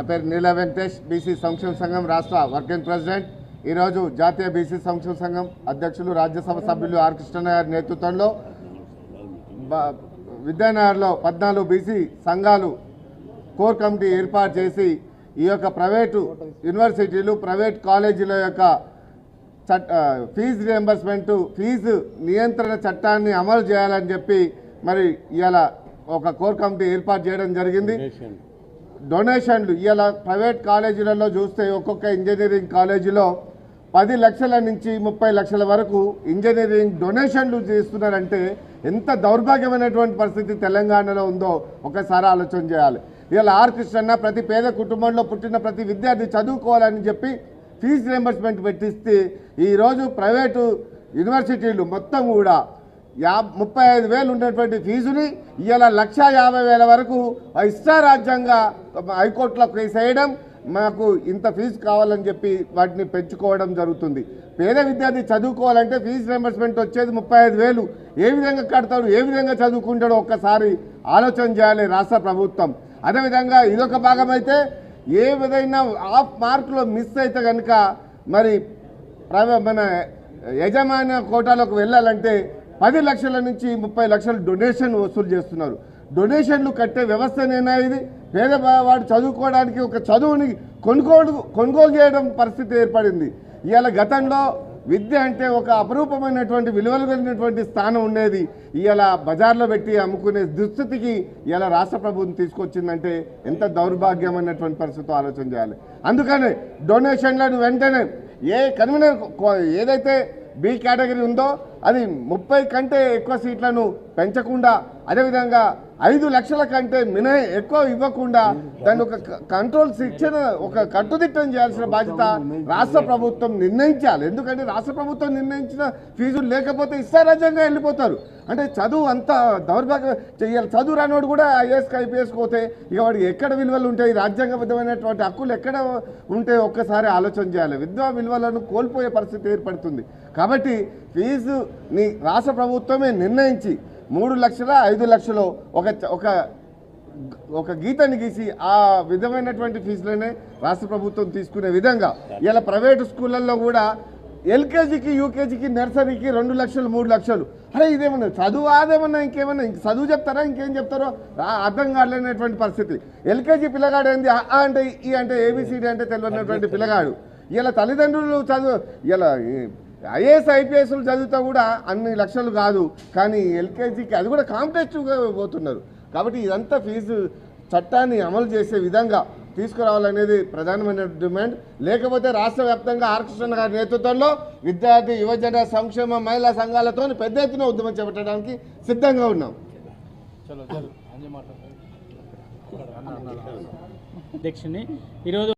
నా పేరు నీల వెంకటేష్ బీసీ సంక్షేమ సంఘం రాష్ట్ర వర్కింగ్ ప్రెసిడెంట్. ఈరోజు జాతీయ బీసీ సంక్షేమ సంఘం అధ్యక్షులు రాజ్యసభ సభ్యులు ఆర్ కృష్ణ గారి నేతృత్వంలో విద్యానగర్లో పద్నాలుగు బీసీ సంఘాలు కోర్ కమిటీ ఏర్పాటు చేసి ఈ యొక్క ప్రైవేటు యూనివర్సిటీలు ప్రైవేట్ కాలేజీల యొక్క చట్ ఫీజు రియంబర్స్మెంటు ఫీజు నియంత్రణ చట్టాన్ని అమలు చేయాలని చెప్పి మరి ఇలా ఒక కోర్ కమిటీ ఏర్పాటు చేయడం జరిగింది. డొనేషన్లు ఇవాళ ప్రైవేట్ కాలేజీలలో చూస్తే ఒక్కొక్క ఇంజనీరింగ్ కాలేజీలో పది లక్షల నుంచి ముప్పై లక్షల వరకు ఇంజనీరింగ్ డొనేషన్లు చేస్తున్నారంటే ఎంత దౌర్భాగ్యమైనటువంటి పరిస్థితి తెలంగాణలో ఉందో ఒకసారి ఆలోచన చేయాలి. ఇవాళ ఆర్ కృష్ణన్న ప్రతి పేద కుటుంబంలో పుట్టిన ప్రతి విద్యార్థి చదువుకోవాలని చెప్పి ఫీజు రింబర్స్మెంట్ పెట్టిస్తే ఈరోజు ప్రైవేటు యూనివర్సిటీలు మొత్తం కూడా యా ముప్పై ఐదు వేలు ఉండేటువంటి ఫీజుని ఇవాళ లక్ష యాభై వేల వరకు ఇష్టారాజ్యంగా హైకోర్టులో కేసు వేయడం మాకు ఇంత ఫీజు కావాలని చెప్పి వాటిని పెంచుకోవడం జరుగుతుంది. పేద విద్యార్థి చదువుకోవాలంటే ఫీజు రింబర్స్మెంట్ వచ్చేది ముప్పై ఐదు వేలు. ఏ విధంగా కడతాడు ఏ విధంగా చదువుకుంటాడో ఒక్కసారి ఆలోచన చేయాలి రాష్ట్ర ప్రభుత్వం. అదేవిధంగా ఇదొక భాగం అయితే ఏ విధంగా హాఫ్ మార్కులో మిస్ అయితే కనుక మరి మన యజమాని కోటాలోకి వెళ్ళాలంటే పది లక్షల నుంచి ముప్పై లక్షలు డొనేషన్ వసూలు చేస్తున్నారు. డొనేషన్లు కట్టే వ్యవస్థనేనా ఇది. పేదవాడు చదువుకోవడానికి ఒక చదువుని కొనుగోలు కొనుగోలు చేయడం పరిస్థితి ఏర్పడింది. ఇవాళ గతంలో విద్య అంటే ఒక అపరూపమైనటువంటి విలువలు కలిగినటువంటి స్థానం ఉండేది. ఇవాళ బజార్లో పెట్టి అమ్ముకునే దుస్థితికి ఇవాళ రాష్ట్ర ప్రభుత్వం తీసుకొచ్చిందంటే ఎంత దౌర్భాగ్యమైనటువంటి పరిస్థితి ఆలోచన చేయాలి. అందుకనే డొనేషన్లను వెంటనే ఏ కన్వీనర్ కో- ఏదైతే బి కేటగిరీ ఉందో అది ముప్పై కంటే ఎక్కువ సీట్లను పెంచకుండా అదేవిధంగా ఐదు లక్షల కంటే మిన ఎక్కువ ఇవ్వకుండా దాన్ని ఒక క- కంట్రోల్ శిక్షణ ఒక కట్టుదిట్టం చేయాల్సిన బాధ్యత రాష్ట్ర ప్రభుత్వం నిర్ణయించాలి. ఎందుకంటే రాష్ట్ర ప్రభుత్వం నిర్ణయించిన ఫీజులు లేకపోతే ఇష్టారాజ్యంగా వెళ్ళిపోతారు. అంటే చదువు అంత దౌర్భాగ్యం చెయ్యాలి. చదువు రానోడు కూడా ఐఏఎస్కి ఐపీఎస్ పోతే ఇక వాడికి ఎక్కడ విలువలు ఉంటాయి? రాజ్యాంగబద్ధమైనటువంటి హక్కులు ఎక్కడ ఉంటే ఒక్కసారి ఆలోచన చేయాలి. విద్యా విలువలను కోల్పోయే పరిస్థితి ఏర్పడుతుంది. కాబట్టి ఫీజుని రాష్ట్ర ప్రభుత్వమే నిర్ణయించి మూడు లక్షల ఐదు లక్షలు ఒక ఒక ఒక గీతని గీసి ఆ విధమైనటువంటి ఫీజులనే రాష్ట్ర ప్రభుత్వం తీసుకునే విధంగా ఇలా ప్రైవేటు స్కూళ్ళల్లో కూడా ఎల్కేజీకి యూకేజీకి నర్సరీకి రెండు లక్షలు మూడు లక్షలు. అరే ఇదేమన్నా చదువు అదేమన్నా ఇంకేమన్నా ఇంక చదువు చెప్తారా? ఇంకేం చెప్తారో? అర్థం కాలేనటువంటి పరిస్థితి. ఎల్కేజీ పిల్లగాడు ఏంది? ఆ అంటే ఈ అంటే ఏబిసిడి అంటే తెలియనటువంటి పిల్లగాడు. ఇలా తల్లిదండ్రులు చదువు ఇలా ఐఏఎస్ ఐపీఎస్లు చదివితే కూడా అన్ని లక్షలు కాదు. కానీ ఎల్కేజీకి అది కూడా కాంపిటేటివ్గా పోతున్నారు. కాబట్టి ఇదంతా ఫీజు చట్టాన్ని అమలు చేసే విధంగా తీసుకురావాలనేది ప్రధానమైన డిమాండ్. లేకపోతే రాష్ట్ర వ్యాప్తంగా ఆర్ గారి నేతృత్వంలో విద్యార్థి యువజన సంక్షేమ మహిళా సంఘాలతో పెద్ద ఎత్తున ఉద్యమం చేపట్టడానికి సిద్ధంగా ఉన్నాం. అధ్యక్షుని ఈరోజు